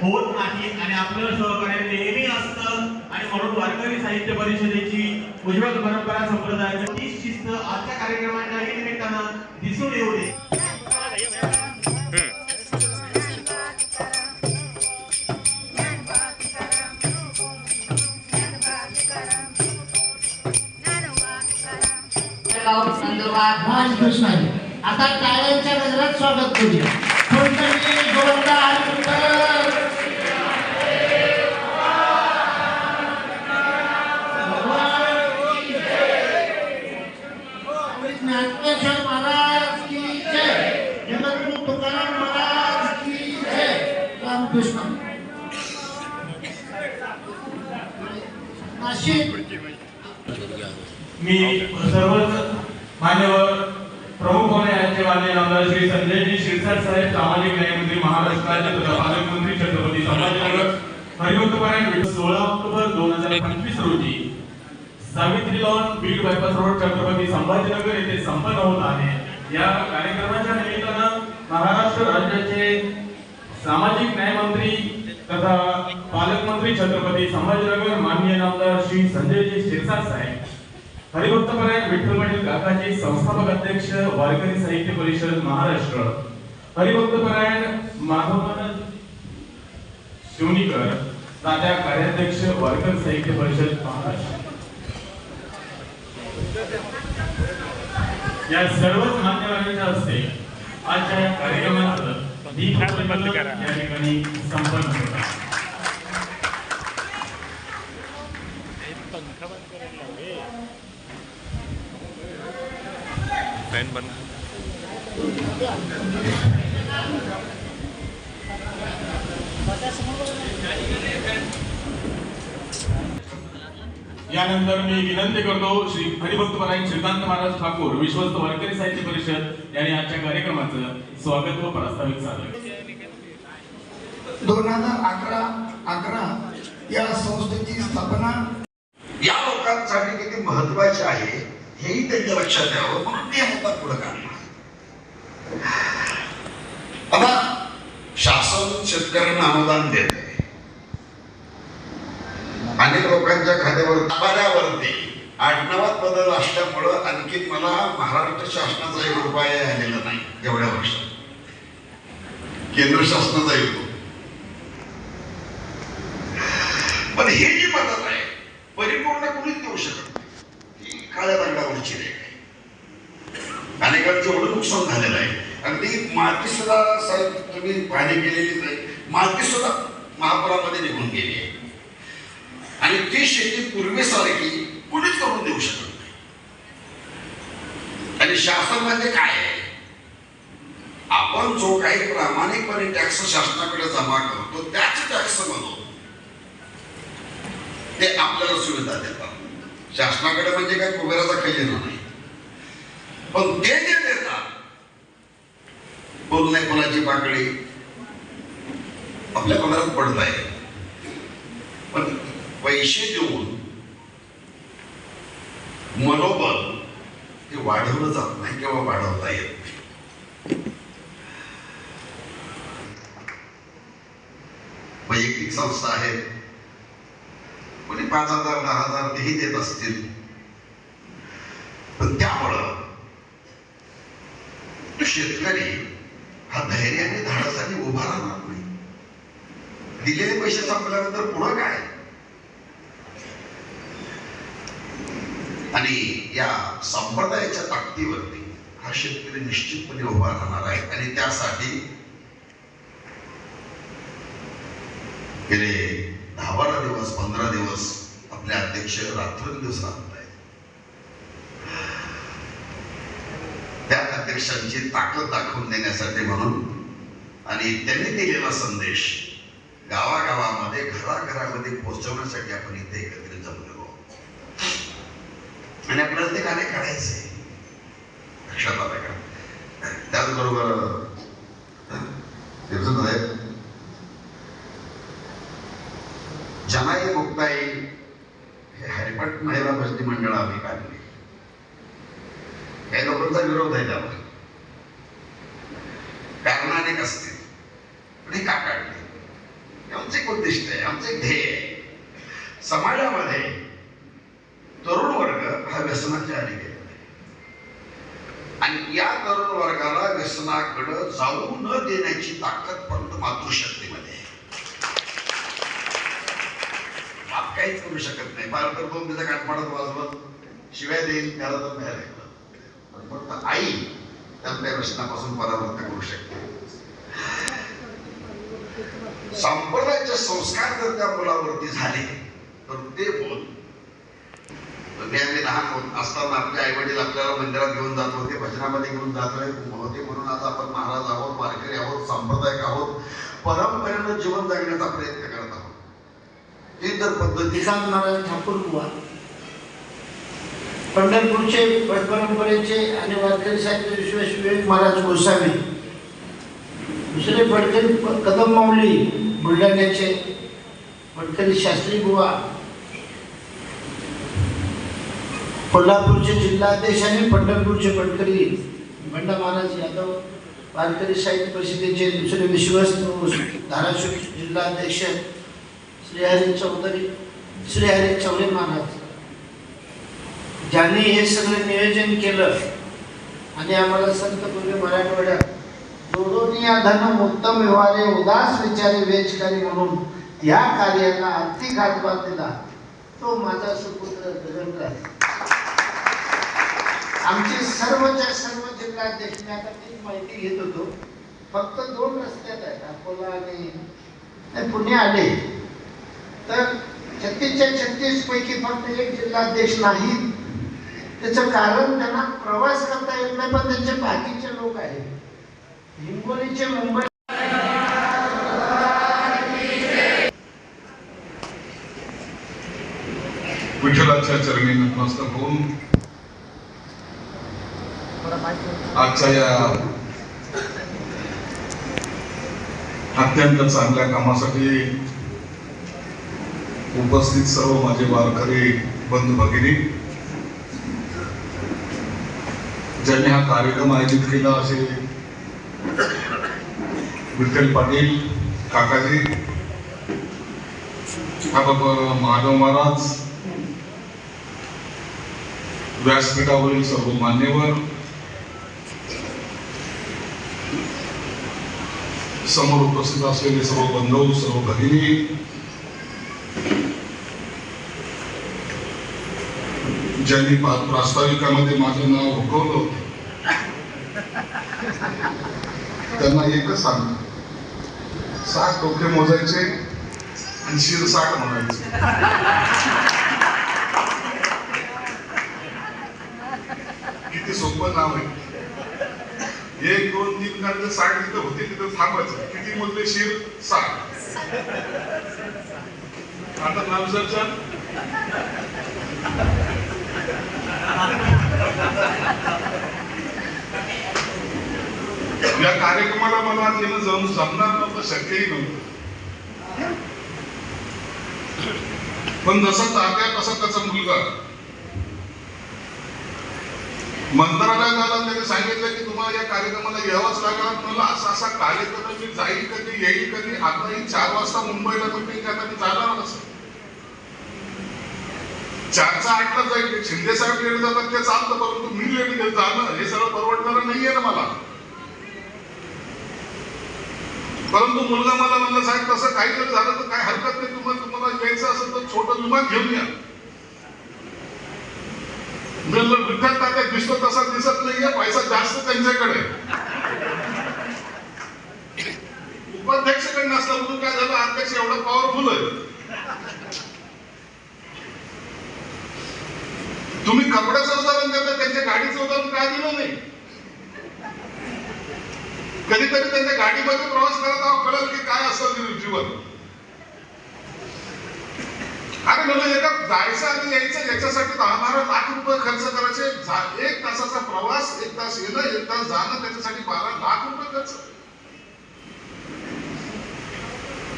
होत नाही आणि आपलं सहकार्य नेहमी असतं. आणि म्हणून वारकरी साहित्य परिषदेची उज्ज्वल परंपरा संप्रदायाची हीच शिस्त आजच्या कार्यक्रमाच्याही निमित्तानं दिसून येऊ दे. आता टाळ्यांच्या गजरात स्वागत करूया. की की मी सर्वच मान्यवर श्री संजयजी शिरसाट साहेब सामाजिक न्यायमंत्री महाराष्ट्राचे तथा पालकमंत्री छत्रपती संभाजीनगर. हरिभक्तपरायण सोळा ऑक्टोबर दोन हजार पंचवीस रोजी Savitri lawn Beed bypass road Chhatrapati Sambhajinagar येथे संपन्न होत आहे. या कार्यक्रमाच्या निमित्तानं महाराष्ट्र राज्याचे सामाजिक न्याय मंत्री तथा पालकमंत्री छत्रपती संभाजीनगर माननीय आमदार श्री संजयजी शिरसाट साहेब हरिभक्तपरायण विठ्ठल पाटील काकाजी संस्थापक अध्यक्ष वारकरी साहित्य परिषद महाराष्ट्र. हरिभक्तपरायण माधवन शिवनीकर तात्या कार्याध्यक्ष वारकरी साहित्य परिषद महाराष्ट्र. या सर्वच मान्यवरांच्या हस्ते आजच्या या कार्यक्रमाचं या ठिकाणी संपन्न फॅन बंद यानंतर मी विनंती करतो श्री हरिभक्तपरायण श्रीकांत महाराज ठाकूर विश्वस्त वारकरी साहित्य परिषद यांनी आजच्या कार्यक्रमाचं स्वागत व प्रास्ताविक सादर दोन हजार अकरा अकरा या संस्थेची स्थापना या लोकांसाठी किती महत्त्वाचे आहे? हेही त्यांच्या लक्षात यावं म्हणून मी हातात पुढे काढला आता शासन शेतकऱ्यांना अनुदान देते अनेक लोकांच्या खात्यावर ताबाऱ्यावरती आडनावात बदल असल्यामुळं आणखी मला महाराष्ट्र शासनाचा एक उपाय आलेला नाही एवढ्या वर्षात केंद्र शासनाचा येतो पण ही जी मदत आहे परिपूर्ण कुणीच देऊ शकत नाही काळ्या रंगावरची रेख आहे अनेकांचं एवढं नुकसान झालेलं आहे. अगदी माती सुद्धा साहेब तुम्ही पाहणी केलेलीच आहे माती सुद्धा महापुरामध्ये निघून गेली आहे. आणि ती शेती पूर्वीसारखी कुणीच करून देऊ शकत नाही. आणि शासन म्हणजे काय आहे? आपण जो काही प्रामाणिकपणे टॅक्स शासनाकडे जमा करतो त्याच टॅक्स म्हणून ते आपल्याला सुविधा देतात. शासनाकडे म्हणजे काय कुबेराचा खजिना नाही. पण ते जे देतात पूर्ण फुलाची पाकळी आपल्या पगारात पडत आहे. पण पैसे देऊन मनोबल हे वाढवलं जात नाही किंवा वाढवता येत वैयक्तिक संस्था आहेत पाच हजार दहा हजार तेही देत असतील पण त्यामुळं शेतकरी हा धैर्याने धाडसाने उभा राहणार नाही. दिलेले पैसे संपल्यानंतर पुढं काय? आणि या संप्रदायाच्या ताकदीवरती हा शेतकरी निश्चितपणे उभा राहणार आहे. आणि त्यासाठी गेले दहा बारा दिवस पंधरा दिवस आपले अध्यक्ष रात्रंदिवस राहत आहेत त्या अध्यक्षांची ताकद दाखवून देण्यासाठी म्हणून आणि त्यांनी दिलेला संदेश गावागावामध्ये घराघरामध्ये पोहोचवण्यासाठी आपण इथे एकत्रित जमलेलो आहोत. आणि प्रत्येकाने करायचे लक्षात आलं का? त्याचबरोबर जनाई मुक्ताई हे महिला भजनी मंडळ आम्ही काढली काही लोकांचा विरोध आहे त्याला कारण अनेक असते. पण हे का काढले आमचे एक उद्दिष्ट आहे आमचे एक ध्येय आहे. समाजामध्ये तरुण वर्ग हा व्यसनाच्या आधी गेला आहे. आणि या तरुण वर्गाला व्यसनाकडे जाऊ न देण्याची ताकद फक्त मातृशक्ती आहे बाप काहीच करू शकत नाही. फार तर दोन त्याच्या काठमाडत वाजवत शिवाय देईल त्याला तर बाहेर ऐकलं पण फक्त आई त्या प्रश्नापासून परावृत्त करू शकते. संप्रदायाचे संस्कार जर त्या मुलावरती झाले तर ते बोल मी आम्ही लहान होत असताना आपले आई वडील आपल्याला मंदिरात घेऊन जात होते भजनामध्ये घेऊन जात होते म्हणून आज आपण महाराज आहोत वारकरी आहोत सांप्रदायिक आहोत परंपरेनं जीवन जगण्याचा प्रयत्न करत आहोत. ही पद्धती निशांत महाराज ठाकूर बुवा पंढरपूरचे परंपरेचे आणि वारकरी साहित्य विश्वेश विवेक महाराज गोसावी. दुसरे फडकरी कदम माऊली बुलढाण्याचे फडकरी शास्त्री बुवा. कोल्हापूरचे जिल्हाध्यक्ष आणि पंढरपूरचे फडकरी बंडा महाराज यादव. वारकरी साहित्य परिषदेचे दुसरे विश्वस्त धाराशिव जिल्हाध्यक्ष श्रीहरी चौधरी श्रीहरी चौधरी महाराज ज्यांनी हे सगळं नियोजन केलं आणि आम्हाला संत पूर्वी मराठवाड्यात जोडोनी धन उत्तम व्यवहारे उदास विचारे वेचकारी म्हणून या कार्याला आर्थिक हातभार दिला. तो माझा सुपुत्र गगनराज आमचे सर्वच्या सर्व जिल्हाध्यक्ष मी आता तीच माहिती घेत होतो. फक्त दोन रस्त्यात आहेत. अकोला आणि पुणे आले. तर छत्तीसच्या छत्तीस पैकी फक्त एक जिल्हाध्यक्ष नाही त्याचं कारण त्यांना प्रवास करता येत नाही पण त्यांचे बाकीचे लोक आहेत. हिंगोलीचे मुंबई विठ्ठलाच्या चरणी नतमस्तक होऊन आजच्या या अत्यंत चांगल्या कामासाठी उपस्थित सर्व माझे वारकरी बंधू भगिनी ज्यांनी हा कार्यक्रम आयोजित केला असे विठ्ठल पाटील काकाजी बाबा महादेव महाराज व्यासपीठावरील सर्व मान्यवर समोर उपस्थित असलेले सर्व बंधू सर्व भगिनी ज्यांनी प्रास्ताविकामध्ये माझं नाव हुकवलं त्यांना एकच सांग. साठ डोके मोजायचे आणि शिर साठ म्हणायचे. किती सोपं नाव आहे. एक दोन तीन कारण साठ तिथं होते तिथं थांबायचं. किती मोजले? शिर साठ. आता नाव चर्चा या कार्यक्रमाला मला तिला जाऊन जमणार नव्हतं शक्यही नव्हतं. पण जसं तात्या तसा त्याचा मुलगा. मंत्रालयात आला त्याने सांगितलं की तुम्हाला या कार्यक्रमाला यावंच लागणार. मला असा असा कार्यक्रम मी जाईल कधी येईल कधी आताही चार वाजता मुंबईला पण आता मी जाणार असं चारचा आठला जाईल शिंदे साहेब लेट जातात ते चालतं परंतु मी लेट जाणं हे सगळं परवडणार नाहीये ना मला. परंतु मुलगा मला म्हणलं साहेब तसं काहीतरी झालं तर काय हरकत नाही तुम्हाला तुम्हाला यायचं असेल तर छोटं विमान घेऊन या. मी म्हणलं दिसतो तसा दिसत नाहीये पैसा जास्त त्यांच्याकडे. उपाध्यक्षकडे नसला म्हणून काय झालं अध्यक्ष एवढा पॉवरफुल आहे. तुम्ही कपड्याचं उदाहरण देता त्यांच्या गाडीचं उदाहरण काय दिलं नाही? कधीतरी त्यांच्या गाडीमध्ये प्रवास करत आहोत कळत की काय असतं जीवन. अरे म्हणलं एका जायचं आणि यायचं याच्यासाठी दहा बारा लाख रुपये खर्च करायचे. एक तासाचा प्रवास एक तास येणं एक तास जाणं त्याच्यासाठी बारा लाख रुपये खर्च.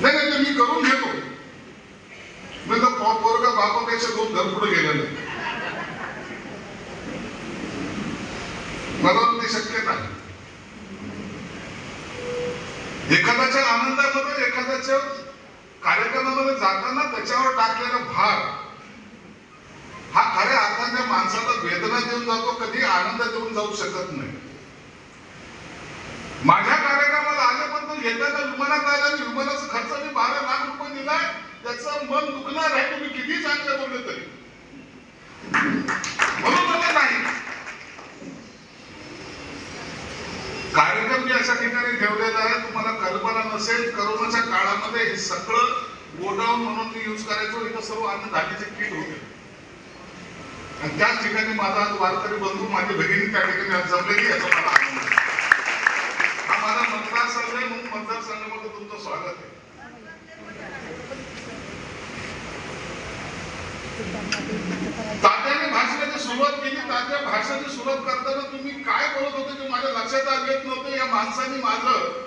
नाही नाही मी करून घेतो. म्हणजे मी तर पोरगा बापापेक्षा दोन घर पुढे गेलेलं मला ते शक्य नाही एखाद्याच्या आनंदामध्ये एखाद्याच्या कार्यक्रमामध्ये जाताना त्याच्यावर टाकलेला भार हा खऱ्या अर्थाने माणसाला वेदना देऊन जातो कधी आनंद देऊन जाऊ शकत नाही. माझ्या कार्यक्रमाला आले पण तो येताना विमानात आला आणि विमानाचा खर्च मी बारा लाख रुपये दिलाय त्याचं मन दुखणार आहे तुम्ही किती चांगलं बोलले तरी म्हणून मला नाही कार्यक्रम मी अशा ठिकाणी ठेवलेला आहे तुम्हाला कल्पना नसेल करोनाच्या काळामध्ये हे सगळं गोडाऊन म्हणून मी युज करायचो इथं सर्व अन्नधान्याचे किट होते. आणि त्याच ठिकाणी माझा आज वारकरी बंधू माझी भगिनी त्या ठिकाणी आज जमलेली याचा मला आनंद आहे. हा माझा मतदारसंघ आहे म्हणून मतदारसंघामध्ये तुमचं स्वागत आहे. तात्याने भाषणाची सुरुवात केली तात्या भाषणाची सुरुवात करताना तुम्ही काय बोलत होते ते माझ्या लक्षात आलं येत नव्हतं. या माणसाने माझं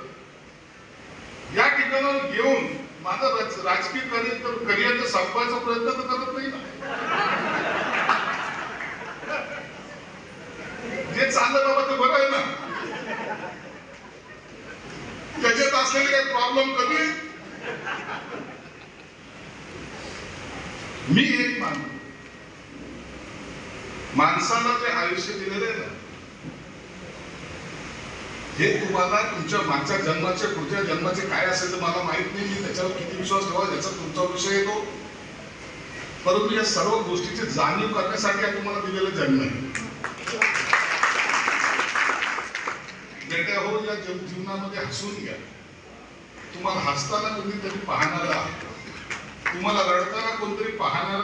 या घेऊन माझं राज- राजकीय करिअर करिअर संपवायचा प्रयत्न तर करत नाही ना जे चाललं बाबा ते बरं आहे ना त्याच्यात असलेले काही प्रॉब्लेम कमी मी एक मानतो माणसाला जे आयुष्य दिलेलं आहे ना हे तुम्हाला तुमच्या मागच्या जन्माचे पुढच्या जन्माचे काय असेल तर मला माहीत नाही. मी त्याच्यावर किती विश्वास ठेवा याचा तुमचा विषय येतो. परंतु या सर्व गोष्टीची जाणीव करण्यासाठी हा तुम्हाला दिलेला जन्म आहे. हो या जीवनामध्ये हसून घ्या. तुम्हाला हसताना कोणीतरी पाहणारा तुम्हाला रडताना कोणतरी पाहणारा